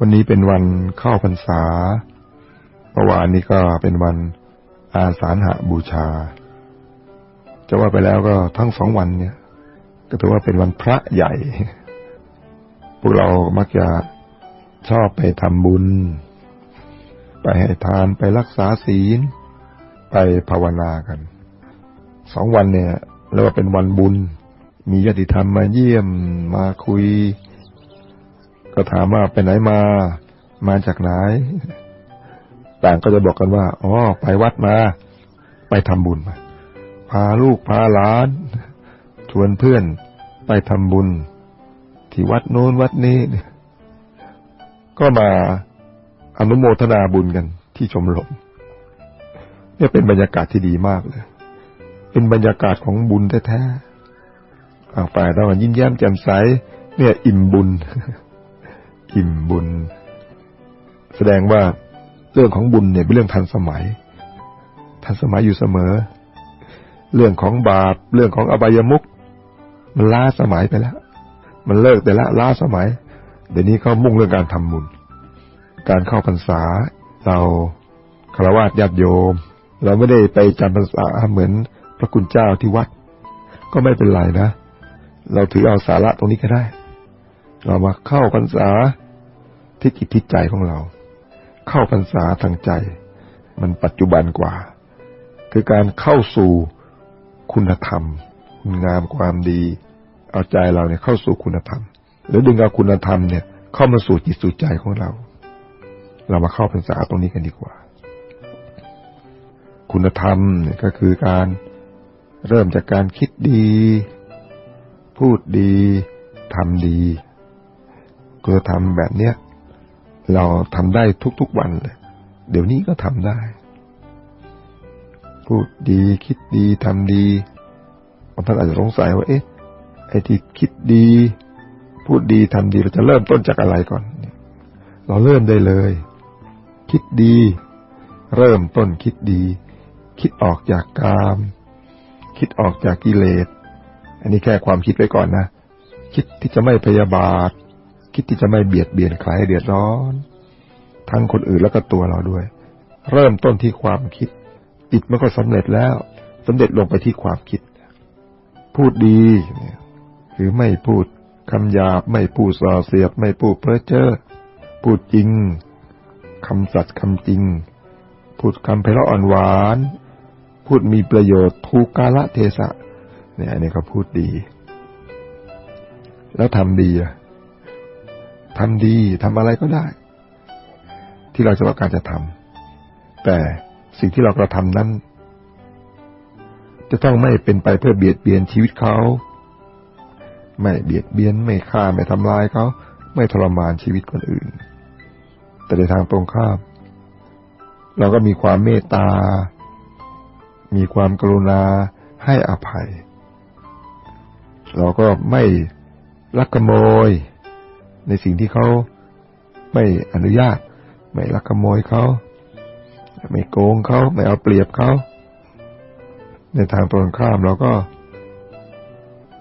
วันนี้เป็นวันเข้าพรรษาเมื่อวานนี้ก็เป็นวันอาสาฬหบูชา จะว่าไปแล้วก็ทั้งสองวันเนี่ย ก็ถือว่าเป็นวันพระใหญ่ พวกเรามักจะชอบไปทำบุญ ไปให้ทานไปรักษาศีล ไปภาวนากัน สองวันเนี่ยเรียกว่าเป็นวันบุญ มีญาติธรรมมาเยี่ยมมาคุย ก็ถามว่าไปไหนมา มาจากไหน ต่างก็จะบอกกันว่า อ๋อ ไปวัดมา ไปทำบุญมา พาลูกพาหลาน ชวนเพื่อนไปทำบุญ ที่วัดโน้นวัดนี้ ก็มาอนุโมทนาบุญกันที่ชมรมเนี่ยเป็นบรรยากาศที่ดีมากเลย เป็นบรรยากาศของบุญแท้ๆเอาไปต้องยิ้มแย้มแจ่มใส เนี่ยอิ่มบุญ อิ่มบุญ แสดงว่าเรื่องของบุญเนี่ยเป็นเรื่องทันสมัย ทันสมัยอยู่เสมอ เรื่องของบาป เรื่องของอบายมุกมันล้าสมัยไปแล้ว มันเลิกแต่ละล้าสมัย เดี๋ยวนี้เขามุ่งเรื่องการทำบุญ การเข้าพรรษา เราคารวะญาติโยม เราไม่ได้ไปจำพรรษาเหมือนพระคุณเจ้าที่วัด ก็ไม่เป็นไรนะ เราถือเอาสาระตรงนี้ก็ได้ เรามาเข้าพรรษา ที่จิตที่ใจของเรา เข้าพรรษาทางใจ มันปัจจุบันกว่า คือการเข้าสู่คุณธรรม คุณงามความดี เอาใจเราเนี่ยเข้าสู่คุณธรรมหรือดึงเอาคุณธรรมเนี่ยเข้ามาสู่จิตสู่ใจของเรา เรามาเข้าพรรษาตรงนี้กันดีกว่า คุณธรรมเนี่ยก็คือการเริ่มจากการคิดดี พูดดีทำดีคุณธรรมแบบเนี้ย เราทำได้ทุกๆวันเลยเดี๋ยวนี้ก็ทำได้ พูดดีคิดดีทำดีบางท่านอาจจะสงสัยว่าเอ๊ะไอ้ที่คิดดี พูดดีทำดีเราจะเริ่มต้นจากอะไรก่อน เราเริ่มได้เลย คิดดี เริ่มต้นคิดดี คิดออกจากกาม คิดออกจากกิเลส อันนี้แค่ความคิดไว้ก่อนนะ คิดที่จะไม่พยาบาท คิดที่จะไม่เบียดเบียนใครให้เดือดร้อน ทั้งคนอื่นแล้วก็ตัวเราด้วย เริ่มต้นที่ความคิดจิตมันก็สำเร็จแล้วสำเร็จลงไปที่ความคิด พูดดีคือไม่พูดคำหยาบไม่พูดส่อเสียดไม่พูดเพ้อเจ้อพูดจริงคำสัตย์คำจริง พูดคำไพเราะอ่อนหวาน พูดมีประโยชน์ทูกกาละเทศะเนี่ยอันนี้เขาพูดดี แล้วทำดีอะ ทำดีทำอะไรก็ได้ ที่เราจะว่าการจะทำแต่สิ่งที่เรากระทำนั้น จะต้องไม่เป็นไปเพื่อเบียดเบียนชีวิตเขา ไม่เบียดเบียนไม่ฆ่าไม่ทำลายเขา ไม่ทรมานชีวิตคนอื่น แต่ในทางตรงข้ามเราก็มีความเมตตา มีความกรุณาให้อภัย เราก็ไม่ลักขโมย ในสิ่งที่เขาไม่อนุญาต ไม่ลักขโมยเขา ไม่โกงเขา ไม่เอาเปรียบเขา ในทางตรงข้ามเราก็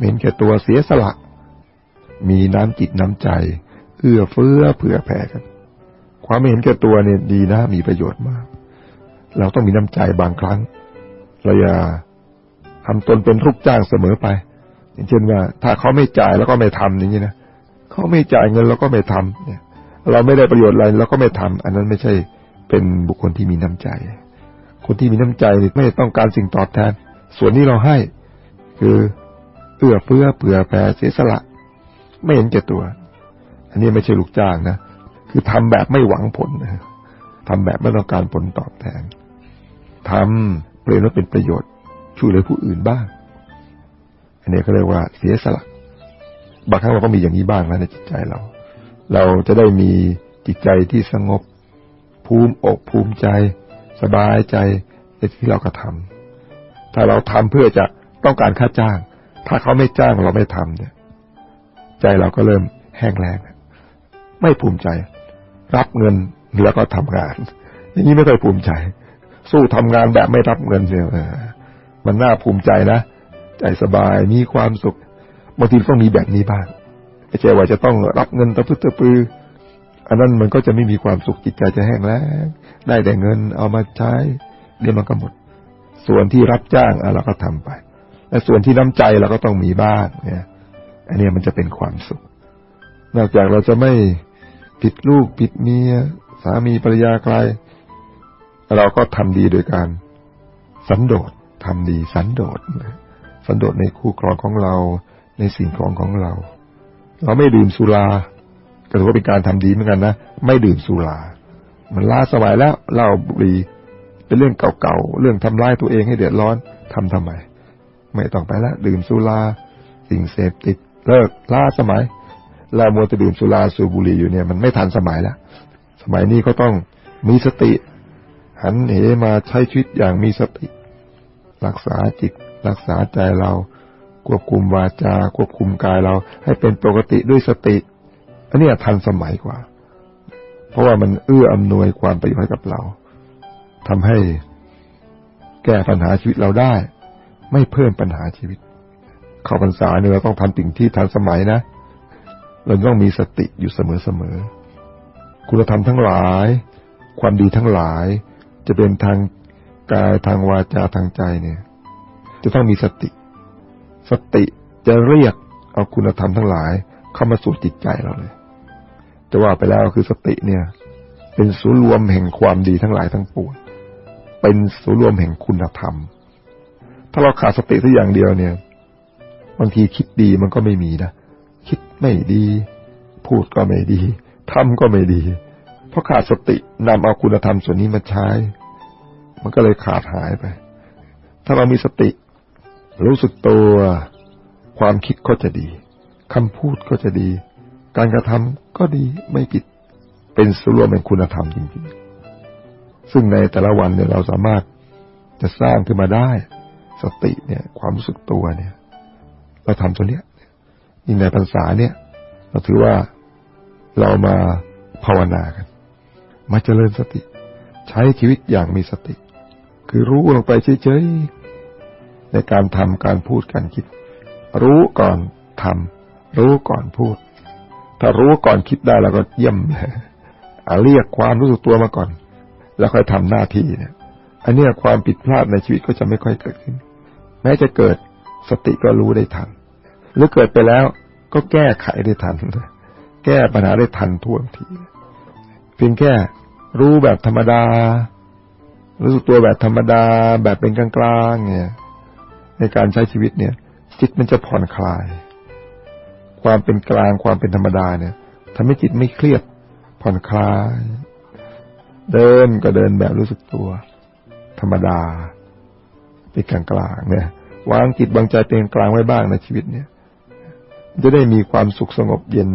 เห็นแก่ตัวเสียสละ มีน้ำจิตน้ำใจ เอื้อเฟื้อเผื่อแผ่กัน ความไม่เห็นแก่ตัวเนี่ยดีนะมีประโยชน์มาก เราต้องมีน้ำใจบางครั้ง เราอย่าทำตนเป็นรูปจ้างเสมอไป อย่างเช่นว่า ถ้าเขาไม่จ่ายแล้วก็ไม่ทำอย่างนี้นะ เขาไม่จ่ายเงินแล้วก็ไม่ทำเนี่ย เราไม่ได้ประโยชน์อะไรเราก็ไม่ทำอันนั้นไม่ใช่เป็นบุคคลที่มีน้ำใจ คนที่มีน้ำใจไม่ต้องการสิ่งตอบแทน ส่วนนี้เราให้ คือเอื้อเฟื้อเผื่อแผ่เสียสละ ไม่เห็นแก่ตัว อันนี้ไม่ใช่ลูกจ้างนะคือทำแบบไม่หวังผลนะทำแบบไม่ต้องการผลตอบแทนทำเปลี่ยนว่าเป็นประโยชน์ช่วยเหลือผู้อื่นบ้าง อันนี้ก็เรียกว่าเสียสละ บางครั้งเราก็มีอย่างนี้บ้างนะในจิตใจเรา เราจะได้มีจิตใจที่สงบภูมิอกภูมิใจ สบายใจในที่เรากระทาถ้าเราทำเพื่อจะต้องการค่าจ้าง ถ้าเขาไม่จ้างเราไม่ทำเนี่ย ใจเราก็เริ่มแห้งแล้งไม่ภูมิใจ รับเงินแล้วก็ทำงาน อย่างนี้ไม่ค่อยภูมิใจ สู้ทำงานแบบไม่รับเงินเนี่ยมันน่าภูมิใจนะ ใจสบายมีความสุข บางทีต้องมีแบบนี้บ้างไม่ใช่ว่าจะต้องรับเงินตะพื้ตะปืออันนั้นมันก็จะไม่มีความสุขจิตใจจะแห้งแล้งได้แต่เงินเอามาใช้เดี๋ยวมันก็หมด ส่วนที่รับจ้างอะเราก็ทำไปและส่วนที่น้ำใจเราก็ต้องมีบ้างเนี่ย อันนี้มันจะเป็นความสุข นอกจากเราจะไม่ผิดลูกผิดเมียสามีภรรยาใคร เราก็ทำดีโดยการ สันโดษทำดีสันโดษสันโดษในคู่ครองของเรา ในสิ่งของของเรา เราไม่ดื่มสุราก็ถือว่าเป็นการทำดีเหมือนกันนะ ไม่ดื่มสุรา มันล้าสมัยแล้วเหล้าบุหรี่เป็นเรื่องเก่าๆ เรื่องทำร้ายตัวเองให้เดือดร้อนทำทำไม ไม่ต้องไปแล้วดื่มสุรา สิ่งเสพติดเลิกล้าสมัย เรามัวจะดื่มสุราสูบบุหรี่อยู่เนี่ย มันไม่ทันสมัยแล้ว สมัยนี้ก็ต้องมีสติ หันเหมาใช้ชีวิตอย่างมีสติ รักษาจิต รักษาใจเรา ควบคุมวาจา ควบคุมกายเรา ให้เป็นปกติด้วยสติ อันนี้ทันสมัยกว่า เพราะว่ามันเอื้ออำนวยความประโยชน์ให้กับเราทำให้แก้ปัญหาชีวิตเราได้ ไม่เพิ่มปัญหาชีวิต เข้าพรรษาเนี่ยเราต้องทำสิ่งที่ทันสมัยนะ เราต้องมีสติอยู่เสมอๆคุณธรรมทั้งหลาย ความดีทั้งหลาย จะเป็นทางกายทางวาจาทางใจเนี่ย จะต้องมีสติ สติจะเรียกเอาคุณธรรมทั้งหลาย เข้ามาสู่จิตใจเราเลย จะว่าไปแล้วคือสติเนี่ย เป็นศูนย์รวมแห่งความดีทั้งหลายทั้งปวงเป็นศูนย์รวมแห่งคุณธรรม ถ้าเราขาดสติสักอย่างเดียวเนี่ย บางทีคิดดีมันก็ไม่มีนะคิดไม่ดี พูดก็ไม่ดีทำก็ไม่ดี เพราะขาดสตินำเอาคุณธรรมส่วนนี้มาใช้ มันก็เลยขาดหายไป ถ้าเรามีสติ รู้สึกตัว ความคิดก็จะดีคำพูดก็จะดี การกระทำก็ดีไม่ผิด เป็นส่วนรวมแห่งคุณธรรมจริงๆ ซึ่งในแต่ละวันเนี่ยเราสามารถจะสร้างขึ้นมาได้ สติเนี่ยความรู้สึกตัวเนี่ย เราทำตัวเนี้ยยิ่งในพรรษาเนี่ย เราถือว่าเรามาภาวนากัน มาเจริญสติ ใช้ชีวิตอย่างมีสติ คือรู้ลงไปเฉยๆ ในการทำการพูดการคิด รู้ก่อนทำรู้ก่อนพูด ถ้ารู้ก่อนคิดได้แล้วก็เยี่ยมเรียกความรู้สึกตัวมาก่อน แล้วค่อยทำหน้าที่เนี่ย อันนี้ความผิดพลาดในชีวิตก็จะไม่ค่อยเกิดขึ้น แม้จะเกิดสติก็รู้ได้ทัน หรือเกิดไปแล้วก็แก้ไขได้ทัน แก้ปัญหาได้ทันท่วงที เพียงแค่รู้แบบธรรมดา รู้สึกตัวแบบธรรมดา แบบเป็นกลางๆเนี่ย ในการใช้ชีวิตเนี่ย จิตมันจะผ่อนคลาย ความเป็นกลางความเป็นธรรมดาเนี่ยทำให้จิตไม่เครียดผ่อนคลาย เดินก็เดินแบบรู้สึกตัว ธรรมดาเป็นกลางกลางเนี่ยวางจิตวางใจเป็นกลางไว้บ้างในชีวิตเนี่ย จะได้มีความสุขสงบเย็น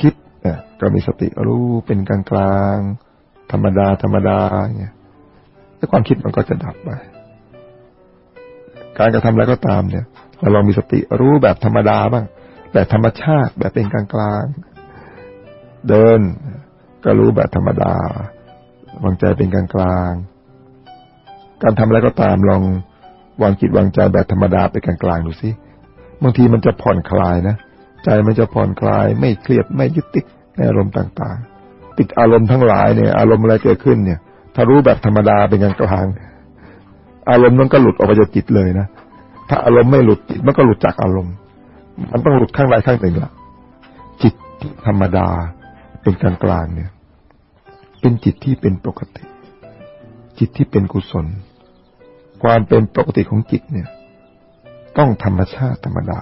คิดเนี่ยก็มีสติรู้เป็นกลางกลางธรรมดาธรรมดาเนี่ยแล้วความคิดมันก็จะดับไป การกระทำอะไรก็ตามเนี่ยเราลองมีสติรู้แบบธรรมดาบ้าง แบบธรรมชาติแบบเป็นกลางกลางเดิน ก็รู้แบบธรรมดาวางใจเป็นกลางกลางการทำอะไรก็ตามลองวางจิตวางใจแบบธรรมดาไปกลางกลางดูสิบางทีมันจะผ่อนคลายนะใจมันจะผ่อนคลาย ไม่เครียดไม่ยึดติดในอารมณ์ต่างๆ ติดอารมณ์ทั้งหลายเนี่ย อารมณ์อะไรเกิดขึ้นเนี่ย ถ้ารู้แบบธรรมดาเป็นกลางกลาง อารมณ์มันก็หลุดออกไปจากจิตเลยนะถ้าอารมณ์ไม่หลุดจิตมันก็หลุดจากอารมณ์ มันต้องหลุดข้างใดข้างหนึ่งละจิตธรรมดาเป็นกลางกลางเนี่ย เป็นจิตที่เป็นปกติ จิตที่เป็นกุศล ความเป็นปกติของจิตเนี่ย ต้องธรรมชาติธรรมดา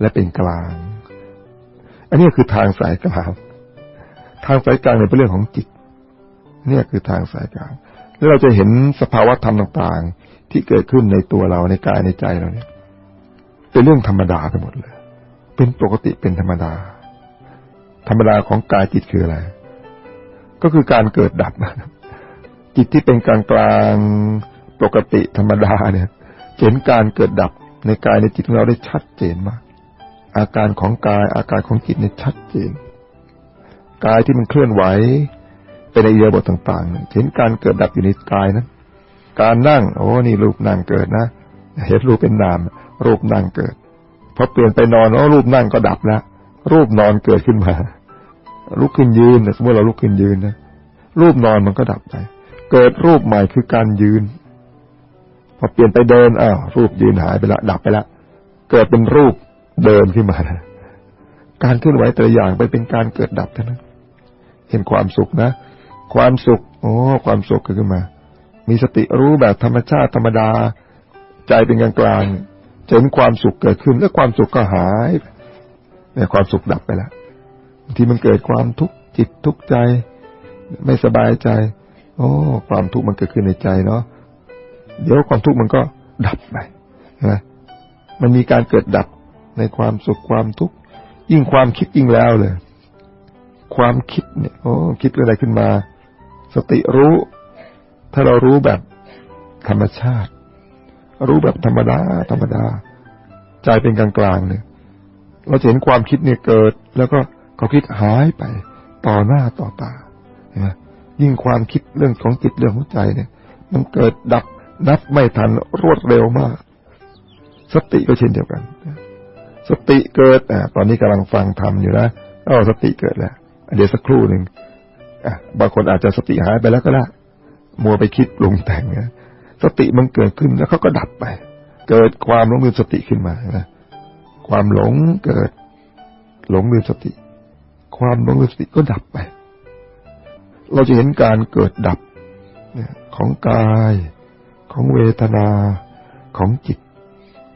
และเป็นกลาง อันนี้คือทางสายกลาง ทางสายกลางในเป็นเรื่องของจิต เนี่ยคือทางสายกลาง แล้วเราจะเห็นสภาวะธรรมต่างๆ ที่เกิดขึ้นในตัวเราในกายในใจเราเนี่ย เป็นเรื่องธรรมดาไปหมดเลย เป็นปกติเป็นธรรมดา ธรรมดาของกายจิตคืออะไร ก็คือการเกิดดับ จิตที่เป็นกลางกลางปกติธรรมดาเนี่ยเห็นการเกิดดับในกายในจิตของเราได้ชัดเจนมาก อาการของกายอาการของจิตเนี่ยชัดเจน กายที่มันเคลื่อนไหว เป็นในเยบทต่างๆ เห็นการเกิดดับอยู่ในกายนั้นการนั่ง โอ้นี่รูปนั่งเกิดนะเห็นรูปเป็นนาม รูปนั่งเกิดพอเปลี่ยนไปนอนโอ้รูปนั่งก็ดับแล้วรูปนอนเกิดขึ้นมา ลุกขึ้นยืนสมมติเราลุกขึ้นยืนนะรูปนอนมันก็ดับไป เกิดรูปใหม่คือการยืน พอเปลี่ยนไปเดินอ้าวรูปยืนหายไปละ ดับไปละ เกิดเป็นรูปเดินขึ้นมา การเคลื่อนไหวแต่ละอย่างไปเป็นการเกิดดับเท่านั้นเห็นความสุขนะ ความสุข โอ้ ความสุขเกิดขึ้นมา มีสติรู้แบบธรรมชาติธรรมดา ใจเป็นกลางกลางเห็นความสุขเกิดขึ้น แล้วความสุขก็หายเนี่ยความสุขดับไปแล้วบางทีมันเกิดความทุกข์จิตทุกข์ใจ ไม่สบายใจ โอ้ ความทุกข์มันเกิดขึ้นในใจเนาะเดี๋ยวความทุกข์มันก็ดับไปนะมันมีการเกิดดับในความสุขความทุกข์ยิ่งความคิดยิ่งแล้วเลย ความคิดเนี่ย โอ้ คิดอะไรขึ้นมา สติรู้ ถ้าเรารู้แบบธรรมชาติ รู้แบบธรรมดา ธรรมดา ใจเป็นกลางกลางเนี่ย เราจะเห็นความคิดเนี่ยเกิด แล้วก็เขาคิดหายไป ต่อหน้าต่อตาเห็นไหมยิ่งความคิดเรื่องของจิตเรื่องของใจเนี่ย มันเกิดดับนับไม่ทันรวดเร็วมาก สติก็เช่นเดียวกัน สติเกิดอ่าตอนนี้กำลังฟังธรรมอยู่นะอ๋อสติเกิดแล้วเดี๋ยวสักครู่หนึ่ง บางคนอาจจะสติหายไปแล้วก็ได้มัวไปคิดปรุงแต่งนะสติมันเกิดขึ้นแล้วเขาก็ดับไป เกิดความหลงลืมสติขึ้นมานะความหลงเกิด หลงลืมสติ ความหลงลืมสติก็ดับไป เราจะเห็นการเกิดดับของกายของเวทนา ของจิต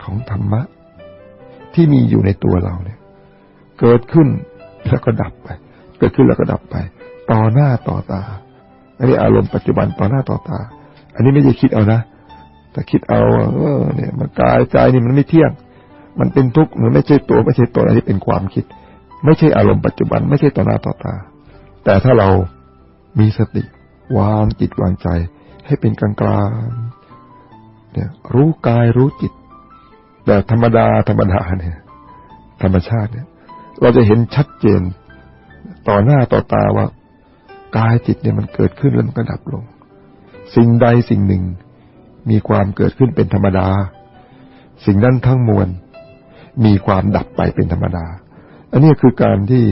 ของธรรมะ ที่มีอยู่ในตัวเราเนี่ย เกิดขึ้นแล้วก็ดับไป เกิดขึ้นแล้วก็ดับไป ต่อหน้าต่อตา อันนี้อารมณ์ปัจจุบันต่อหน้าต่อตา อันนี้ไม่ใช่คิดเอานะแต่คิดเอาเออเนี่ยมันกายใจนี่มันไม่เที่ยง มันเป็นทุกข์มันไม่ใช่ตัวไม่ใช่ตัวอันนี้เป็นความคิด ไม่ใช่อารมณ์ปัจจุบัน ไม่ใช่ต่อหน้าต่อตา แต่ถ้าเรามีสติ วางจิตวางใจ ให้เป็นกลางกลางเนี่ยรู้กายรู้จิตแบบธรรมดาธรรมดาเนี่ยธรรมชาติเนี่ย เราจะเห็นชัดเจนต่อหน้าต่อตาว่า กายจิตเนี่ยมันเกิดขึ้นแล้วมันก็ดับลง สิ่งใดสิ่งหนึ่ง มีความเกิดขึ้นเป็นธรรมดา สิ่งนั้นทั้งมวล มีความดับไปเป็นธรรมดา อันนี้คือการที่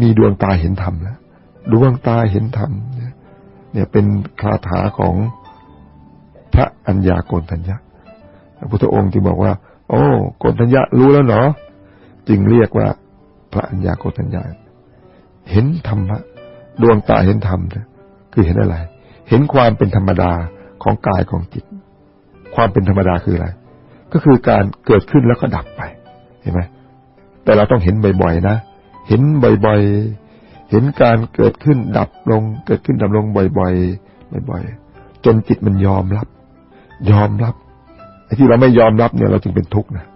มีดวงตาเห็นธรรมแล้วดวงตาเห็นธรรมเนี่ยเป็นคาถาของพระอัญญาโกณทัญญาพระพุทธองค์จึงบอกว่า โอ้โกนทัญญารู้แล้วเนาะจึงเรียกว่า พระอัญญาโกนทัญญาเห็นธรรมะ ดวงตาเห็นธรรมคือเห็นอะไร เห็นความเป็นธรรมดาของกายของจิต ความเป็นธรรมดาคืออะไร ก็คือการเกิดขึ้นแล้วก็ดับไป เห็นไหมแต่เราต้องเห็นบ่อยๆนะ เห็นบ่อยๆ เห็นการเกิดขึ้นดับลง เกิดขึ้นดับลงบ่อยๆ บ่อยๆ จนจิตมันยอมรับ ยอมรับ ไอ้ที่เราไม่ยอมรับเนี่ยเราจึงเป็นทุกข์นะ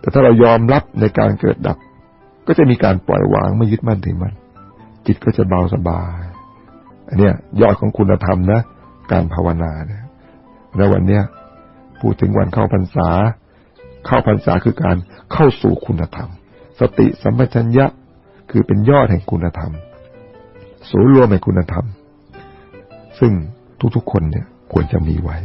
แต่ถ้าเรายอมรับในการเกิดดับ ก็จะมีการปล่อยวางไม่ยึดมั่นถือมัน จิตก็จะเบาสบาย อันเนี้ยยอดของคุณธรรมนะ การภาวนาเนี่ย แล้ววันเนี้ยพูดถึงวันเข้าพรรษา เข้าพรรษาคือการเข้าสู่คุณธรรม สติสัมปชัญญะคือเป็นยอดแห่งคุณธรรมสูรวมแห่งคุณธรรม ซึ่งทุกๆคนเนี่ยควรจะมีไว้